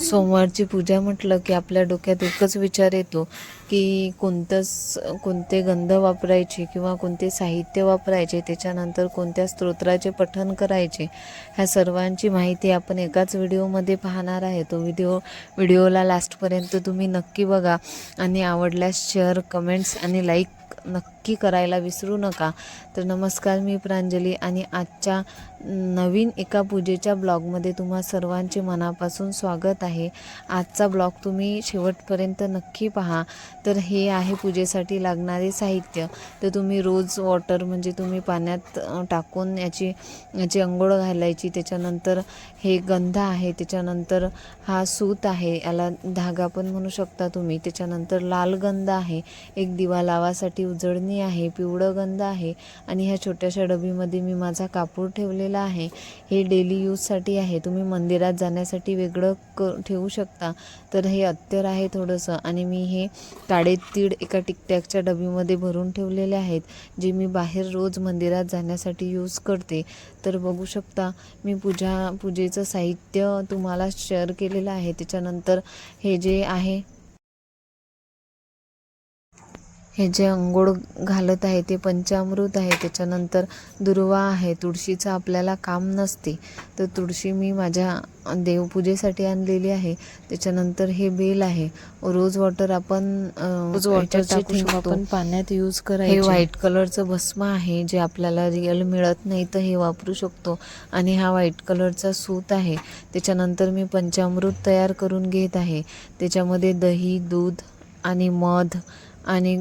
सोमवारची पूजा म्हटलं की आपल्या डोक्यात एकच विचार येतो की कोणतंच कोणते गंध वापरायचे किंवा कोणते साहित्य वापरायचे त्याच्यानंतर कोणत्या स्तोत्राचे पठन करायचे ह्या सर्वांची माहिती आपण एकाच व्हिडिओमध्ये पाहणार आहे. तो व्हिडिओ व्हिडिओला लास्टपर्यंत तुम्ही नक्की बघा आणि आवडल्यास शेअर कमेंट्स आणि लाईक नक्की करायला विसरू नका. तर नमस्कार मी प्रांजली आणि आजच्या नवीन एका पूजेच्या ब्लॉगमध्ये तुम्हा सर्वांचे मनापासून स्वागत आहे. आजचा ब्लॉग तुम्ही शेवटपर्यंत नक्की पहा. तर हे आहे पूजेसाठी लागणारे साहित्य. तर तुम्ही रोज वॉटर म्हणजे तुम्ही पाण्यात टाकून याची याची अंघोळ घालायची. त्याच्यानंतर हे गंध आहे त्याच्यानंतर हा सूत आहे याला धागा पण म्हणू शकता तुम्ही. त्याच्यानंतर लाल गंध आहे. एक दिवा लावासाठी उजळणी आहे पिवळं गंध आहे आणि ह्या छोट्याशा डबीमध्ये मी माझा कापूर ठेवलेला आहे. हे डेली यूजसाठी आहे. तुम्ही मंदिरात जाण्यासाठी वेगळं क ठेवू शकता. तर हे अत्तर आहे थोडंसं आणि मी हे काळे तीळ एका टिकटॅकच्या डबीमध्ये भरून ठेवलेले आहेत जे मी बाहेर रोज मंदिरात जाण्यासाठी यूज करते. तर बघू शकता मी पूजा पूजेचं साहित्य तुम्हाला शेअर केलेलं आहे. त्याच्यानंतर हे जे आहे हे जे अंघोळ घालत आहे ते पंचामृत आहे त्याच्यानंतर दुर्वा आहे. तुळशीचं आपल्याला काम नसते. तर तुळशी मी माझ्या देवपूजेसाठी आणलेली आहे. त्याच्यानंतर हे बेल आहे. रोज वॉटर आपण रोज टाकू शकतो. आपण पाण्यात यूज हे करायचे. व्हाईट कलरचं भस्म आहे जे आपल्याला रिअल मिळत नाही तर हे वापरू शकतो. आणि हा व्हाईट कलरचा सूत आहे. त्याच्यानंतर मी पंचामृत तयार करून घेत आहे. त्याच्यामध्ये दही दूध आणि मध आणि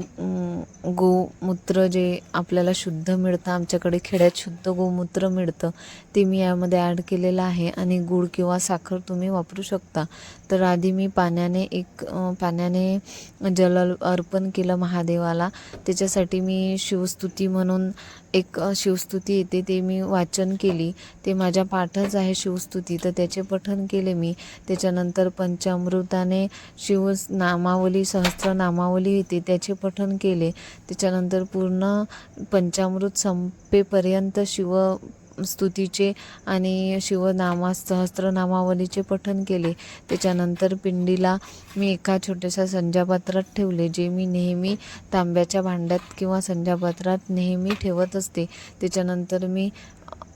गोमूत्र जे आपल्याला शुद्ध मिळतं आमच्याकडे खेड्यात शुद्ध गोमूत्र मिळतं ते मी यामध्ये ॲड केलेलं आहे. आणि गूळ किंवा साखर तुम्ही वापरू शकता. तर आधी मी पाण्याने एक पाण्याने जल अर्पण केलं महादेवाला. त्याच्यासाठी मी शिवस्तुती म्हणून एक शिवस्तुती येते ते मी वाचन केली. ते माझ्या पाठच आहे शिवस्तुती. तर त्याचे पठन केले मी. त्याच्यानंतर पंचामृताने शिव नामावली सहस्त्र नामावली येते त्याचे पठन केले. त्याच्यानंतर पूर्ण पंचामृत संपेपर्यंत शिव स्तुतीचे आणि शिवनामा सहस्त्रनामावलीचे पठण केले. त्याच्यानंतर पिंडीला मी एका छोट्याशा संजापात्रात ठेवले जे मी नेहमी तांब्याच्या भांड्यात किंवा संजापात्रात नेहमी ठेवत असते. त्याच्यानंतर मी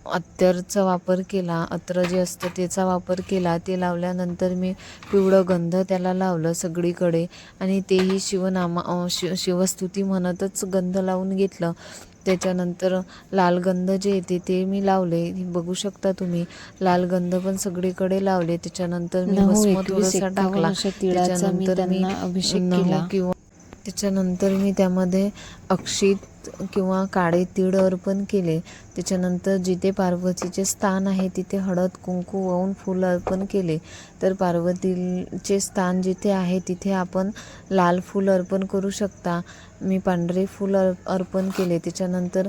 अत्तरचा वापर केला अत्र जे असतं त्याचा वापर केला. ते लावल्यानंतर मी पिवळं गंध त्याला लावलं सगळीकडे आणि तेही शिवनामा शिव शिवस्तुती म्हणतच गंध लावून घेतलं. त्याच्यानंतर लाल गंध जे येते ते मी लावले. बघू शकता तुम्ही लाल गंध पण सगळीकडे लावले. त्याच्यानंतर मी भस्म थोडासा टाकला. त्याच्यानंतर मी अभिषेक. किंवा त्याच्यानंतर मी त्यामध्ये अक्षित किंवा काळे तीळ अर्पण केले त्याच्यानंतर जिथे पार्वतीचे स्थान आहे तिथे हळद कुंकू वाहून फूल अर्पण केले. तर पार्वतीचे स्थान जिथे आहे तिथे आपण लाल फूल अर्पण करू शकता. मी पांढरे फूल अर अर्पण केले. त्याच्यानंतर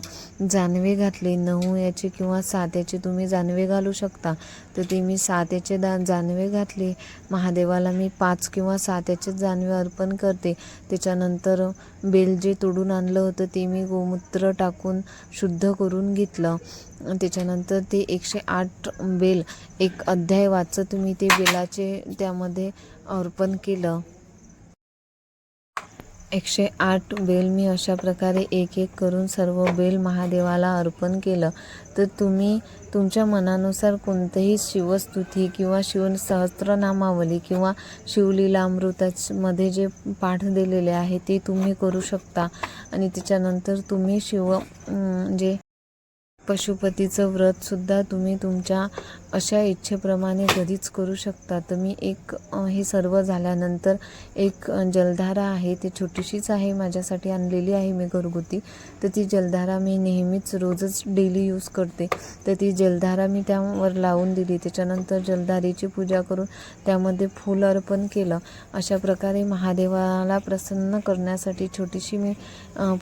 जानवे घातले. नऊ याचे किंवा सात याचे तुम्ही जानवे घालू शकता. तर ते मी सात याचे दा जानवे घातले. महादेवाला मी पाच किंवा सात याचे जानवे अर्पण करते. त्याच्यानंतर बेल जे तोडून आणलं होतं ते मी गोमूत्र टाकून शुद्ध करून घेतलं. त्याच्यानंतर ते एकशे आठ बेल एक अध्याय वाचत मी ते बेलाचे त्यामध्ये अर्पण केलं. एकशे आठ बेल मी अशा प्रकारे एक एक करून सर्व बेल महादेवाला अर्पण केलं. तर तुम्ही तुमच्या मनानुसार कोणतंही शिवस्तुती किंवा शिव सहस्त्रनामावली किंवा शिवलीलामृतामध्ये जे पाठ दिलेले आहे ते तुम्ही करू शकता. आणि त्याच्यानंतर तुम्ही शिव जे म्हणजे पशुपतीचं व्रतसुद्धा तुम्ही तुमच्या अशा इच्छेप्रमाणे कधीच करू शकता. तर मी एक हे सर्व झाल्यानंतर एक जलधारा आहे ती छोटीशीच आहे माझ्यासाठी आणलेली आहे मी घरगुती. तर ती जलधारा मी नेहमीच रोजच डेली यूज करते. तर ती जलधारा मी त्यावर लावून दिली. त्याच्यानंतर जलधारेची पूजा करून त्यामध्ये फूल अर्पण केलं. अशा प्रकारे महादेवाला प्रसन्न करण्यासाठी छोटीशी मी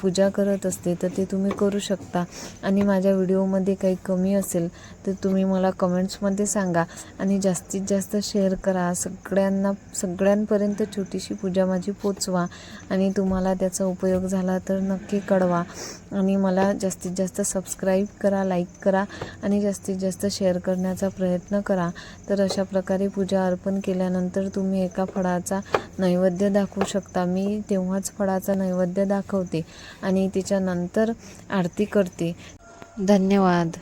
पूजा करत असते. तर ते तुम्ही करू शकता. आणि माझ्या व्हिडिओमध्ये काही कमी असेल तर तुम्ही मला कमेंट्स कमेंट्समध्ये सांगा आणि जास्तीत जास्त शेअर करा. सगळ्यांना सगळ्यांपर्यंत छोटीशी पूजा माझी पोचवा आणि तुम्हाला त्याचा उपयोग झाला तर नक्की कळवा. आणि मला जास्तीत जास्त सबस्क्राईब करा लाईक करा आणि जास्तीत जास्त शेअर करण्याचा प्रयत्न करा. तर अशा प्रकारे पूजा अर्पण केल्यानंतर तुम्ही एका फळाचा नैवेद्य दाखवू शकता. मी तेव्हाच फळाचा नैवेद्य दाखवते आणि त्याच्यानंतर आरती करते. धन्यवाद.